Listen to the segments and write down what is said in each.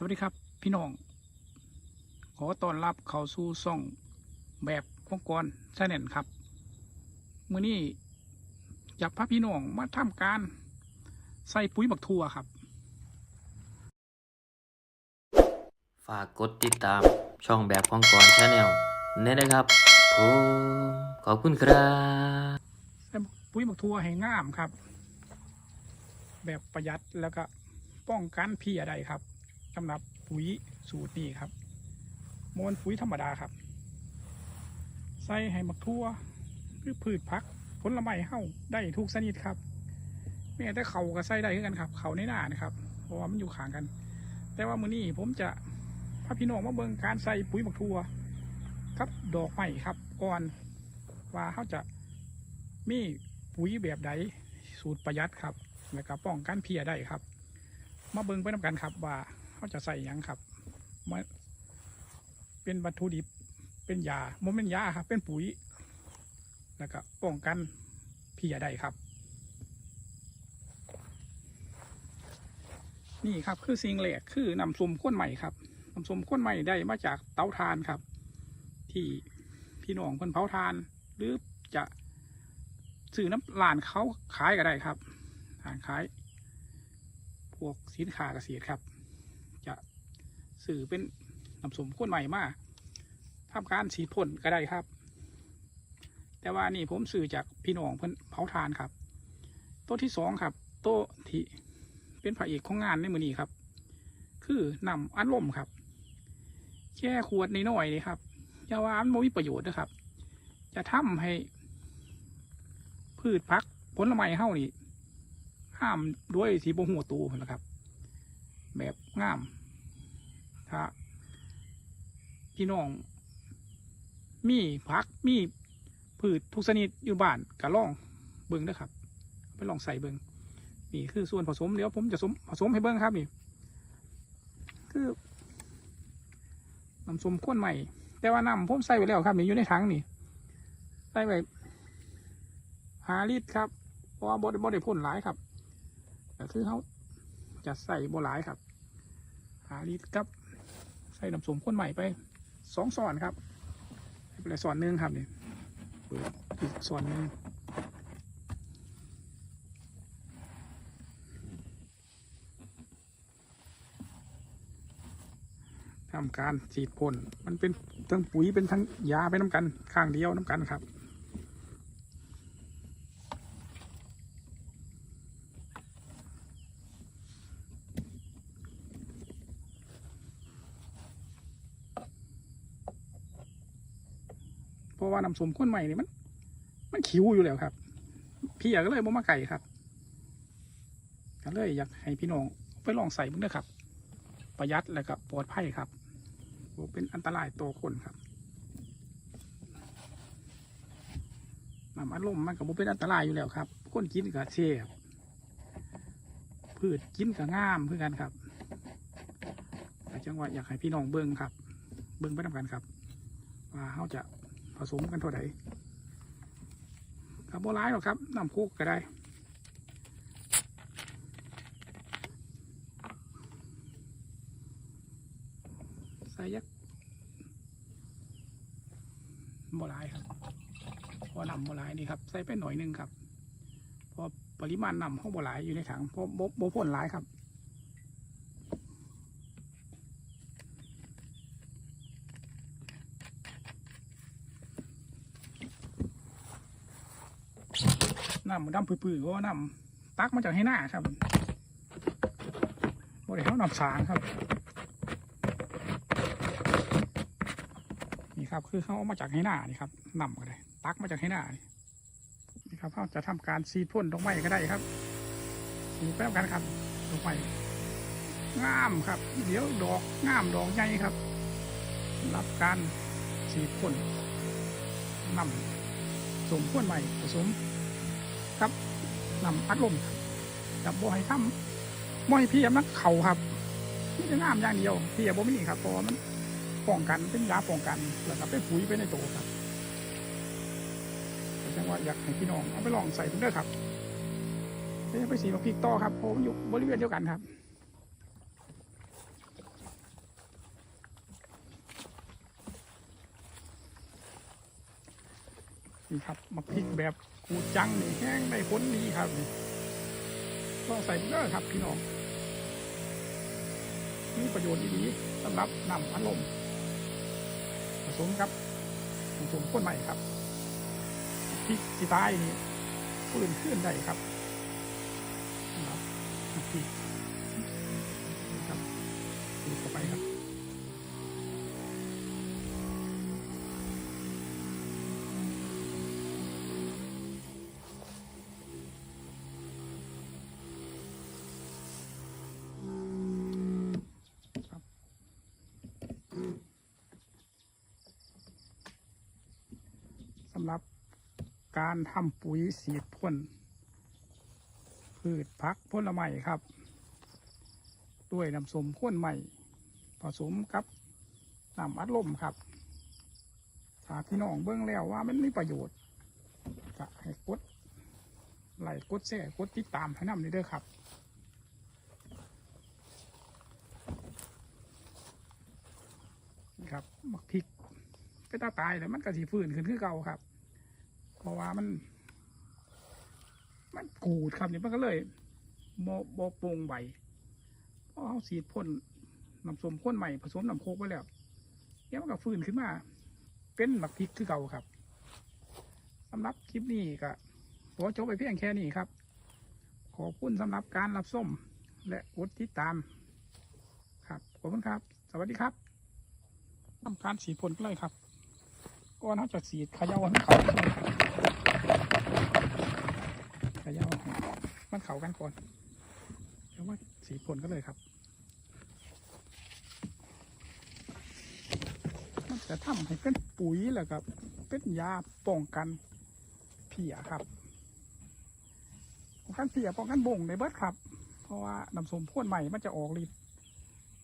สวัสดีครับพี่น้อง ขอต้อนรับเข้าสู่ซ่องแบบองค์กรแซนเนนครับมื้อนี้อยากพาพี่น้องมาทำการใส่ปุ๋ยบักทั่วครับ ฝากกดติดตามช่องแบบของกรชาแนลนี่นะครับผมขอบคุณครับใส่ปุ๋ยบักทั่วให้งามครับ แบบประหยัดแล้วก็ป้องกันเพียได้ครับ สำหรับปุ๋ยสูตรนี้ครับมวนปุ๋ยธรรมดาครับ ใส่ให้บักทั่วหรือพืชพักผลไม้เฮ้าได้ทุกชนิดครับแม้แต่เขาก็ใส่ได้เหมือนกันครับ เขาในหน้านะครับ เพราะว่ามันอยู่ข้างกัน แต่ว่ามื้อนี้ผมจะพาพี่น้องมาเบิ่งการใส่ปุ๋ยบักทั่วครับดอกไม้ครับก่อนว่าเขาจะมีปุ๋ยแบบใดสูตรประหยัดครับ แล้วก็ป้องกันเพียได้ครับ มาเบิ่งไปน้ำกันครับว่า เขาจะใส่ยังครับมาเป็นวัตถุดิบเป็นยาโมเมนยาครับ เป็นปุ๋ย แล้วก็ป้องกันเพียได้ครับ นี่ครับคือสิ่งแรกคือนำส้มข้นใหม่ครับนำส้มข้นใหม่ได้มาจากเตาถ่านครับ ที่พี่น้องเพิ่นเผาถ่าน หรือจะซื้อน้ำร้านเขาขายก็ได้ครับร้านขาย พวกสินค้าเกษตรครับ สื่อเป็นน้ำสมข้นใหม่มาทำการสีพ่นก็ได้ครับ แต่ว่านี่ผมสื่อจากพี่น้องเพิ่นเผาทานครับ โต๊ะที่สองครับ โต๊ะที่เป็นพระเอกของงานในมือนี้ครับ คือนำอัดลมครับ แค่ขวดนน้อยๆนี่ครับอย่าว่ามันบ่มีประโยชน์นะครับ จะทำให้ พืชพักผลไม้เฮานี่ห้ามด้วยสีบหัวตูนะครับ แบบงาม ถ้าพี่น้อง มีพักมีพืชทุกชนิดอยู่บ้านก็ลองเบิ่งนะครับ ไปลองใส่เบิ่งนี่คือส่วนผสมเดี๋ยวผมจะสมผสมให้เบิ่งครับนี่ คือน้ำส้มข้นใหม่ แต่ว่าน้ำผมใส่ไว้แล้วครับนี่อยู่ในถังนี่ใส่ไว้หาลิตรครับเพราะว่าบดบไดพ่นหลายครับก็คือเขาจะใส่บหลายครับหาลิตรครับ ใส่น้ำส้มข้นใหม่ไปสองส่อนครับให้ไปเลยส่อนหนึ่งครับนี่เปิดอีกส่วนหนึ่งทำการฉีดพ่นมันเป็นทั้งปุ๋ยเป็นทั้งยาไปน้ำกันข้างเดียวน้ำกันครับ เพราะ ว่าน้ำสมข้นใหม่นี่มัน มันคิวอยู่แล้วครับ พี่อยากก็เลยบ่มาไก่ครับก็เลยอยากให้พี่น้องไปลองใส่เบิ่งด้อครับ ประหยัดแล้วก็ปลอดภัยครับเป็นอันตรายต่อคนครับน้ำอัดลมมันก็บ่เป็นอันตรายอยู่แล้วครับ คนกินก็เช่บพืชกินก็ง่ามเพื่อกันครับแต่จังหวะอยากให้พี่น้องเบิ่งครับ เบิ่งไปทำกันครับ ว่าเขาจะ ผสมกันเท่าไหร่กับโบร้ายหรอกครับน้ำโคกก็ได้ใส่ยักโบร้ายครับพอนำโบร้ายนี่ครับใส่ไปหน่อยหนึงครับพอปริมาณนำห้องโบร้ายอยู่ในถังพราะโบโบพ่นร้ายครับ น้ำมันดำปื้อๆเพราะว่าน้ำตักมาจากให้หน้าครับบริเขาน้ำสางครับนี่ครับคือเขาเอามาจากให้หน้านี่ครับนำก็ได้ตักมาจากให้หน้านี่นี่ครับเขาจะทำการซีพ่นดอกไม้ก็ได้ครับนี่แป๊บกันครับดอกไม้งามครับ เดี๋ยวดอกงามดอกใหญ่ครับสำหรับการซีพ่นนำสมพ่นใหม่ผสม ครับนำพัดลมกับบ่อยทำบ่อยเพียบนักเข่าครับนี่จะน้ำอย่างเดียวเพียบ่มีครับเพราะมันป้องกันเป็นยาป้องกันแล้วก็เป็นปุ๋ยไปในตัวครับแสดงว่าอยากให้พี่น้องเอาไปลองใส่ดูได้ครับไปสีมาพริกต่อครับผมอยู่บริเวณเดียวกันครับนี่ครับมาพริกแบบ กูดจังนี่แห้งได้ผลดีครับนี่ก็ใส่เด้อครับพี่น้อง มีประโยชน์ดีๆสำหรับนำพัดลมผสมกับผสมข้นใหม่ครับพริกสีตายนี่ปืนขึ้นได้ครับนะครับพริกนี่ครับดูเข้าไปครับ การทำปุ๋ยสีดพ่นพืชพักผลไม้ครับ ด้วยน้ำสมข้นใหม่ ผสมกับน้ำอัดลมครับ ถ้าพี่น้องเบิ้องแล้วว่ามันมีประโยชน์ก็ให้กดไลค์กดแชร์กดติดตามให้นำเลยเด้อครับนี่ครับมักพริกไปตาตายแล้วมันก็สีฟื้นขึ้นคือเก่าครับ ราะว่ามัน มันกูดครับนี่มันก็เลยโมโบโปร่งใบเพราะเขาสีดพ่นน้ำส้มข้นใหม่ผสมน้ำโคกไว้แล้วเดี๋ยวมันก็ฟื้นขึ้นมา เป็นหมักพริกคือเก่าครับสำหรับคลิปนี้ก็ขอจบไปเพียงแค่นี้ครับ ขอบคุณสำหรับการรับส้มและกดติดตาม ครับขอบคุณครับ สวัสดีครับทำการสีดพ่นเลยครับก่อนเขาจะสีดขย่าให้เขา ขย่ามันเขากันก่อนแล้วว่าสีดพ่นก็เลยครับ มันจะทำให้เป็นปุ๋ยแล้วครับ เป็นยาป้องกันเพียครับป้องกันเพียป้องกันบ่งในเบิร์ดครับ เพราะว่าน้ำส้มพ่นใหม่มันจะออกฤทธิ์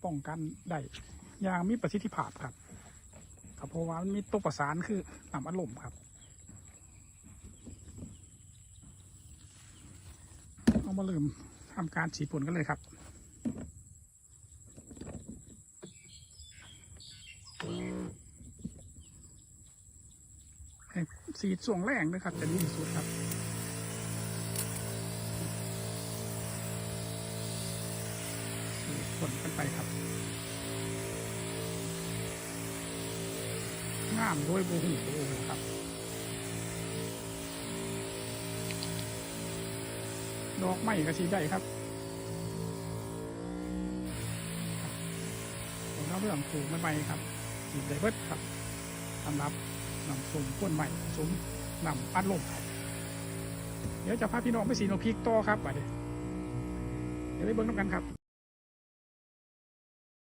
ป้องกันได้อย่างมีประสิทธิภาพครับครับเพราะว่ามันมีตัวประสานคือน้ำอัดลมครับ เอามาลืมทำการฉีดผลกันเลยครับให้สีดส่วงแรงด้วยครับจะดีที่สุดครับฉีดผลกันไปครับงามโดยบูหู ดอกไม้ก็สีได้ครับผมเอเรื่องปลูกใหม่ๆครับสีได้เบิดครับสำหรับนำส้มพ่นใหม่สมนำปัดลมครับเดี๋ยวจะพาพี่น้องไปสีนกพริกต่อครับไปเดี๋ยวไปเบิ้งน้ำกันครับ